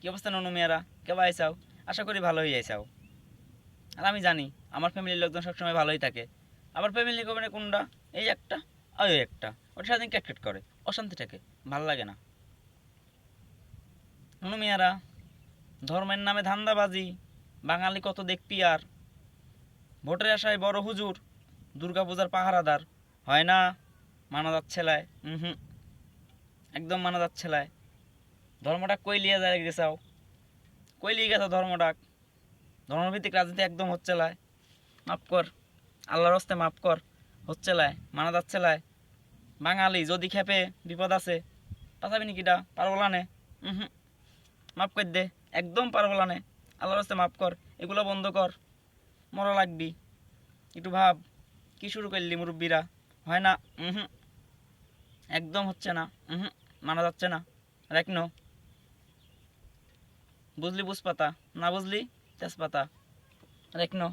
কি অবস্থা ননু মেয়েরা? কেবা আইসাও? আশা করি ভালোই আইসাও। আর আমি জানি, আমার ফ্যামিলির লোকজন সবসময় ভালোই থাকে। আবার ফ্যামিলি মানে কোনটা? এই একটা ওই একটা। ওটা সারাদিন ক্যাটকেট করে, অশান্তি থাকে, ভালো লাগে না। ননু মেয়েরা, ধর্মের নামে ধান্দাবাজি, বাঙালি কত দেখবি আর? ভোটের আশায় বড় হুজুর, দুর্গাপূজার পাহারাদার। হয় না? মানা যাচ্ছে লাই হুম। একদম মানা যাচ্ছে লাই। ধর্মটা কই লিয়ে যায় গেছাও কই লিয়ে গেছো ধর্মটাক ধর্মভিত্তিক রাজনীতি একদম হচ্ছে লাই। মাফ কর, আল্লাহর হস্তে মাফ কর, হচ্ছে লাই, মানা যাচ্ছে লাই। বাঙালি যদি খেপে বিপদ আছে পাঠাবি নি কিটা পারবলা নে হুম। মাফ কর দে, একদম পারবলা নে আল্লাহর হস্তে মাফ কর, এগুলো বন্ধ কর। মরা লাগবি। একটু ভাব, কি শুরু করলি মুরব্বীরা? হয় না? হুম। একদম হচ্ছে না। হুম। মানা যাচ্ছে না। রাখনো বুঝলি বুঝপাতা না বুঝলি তেজপাতা রাখনো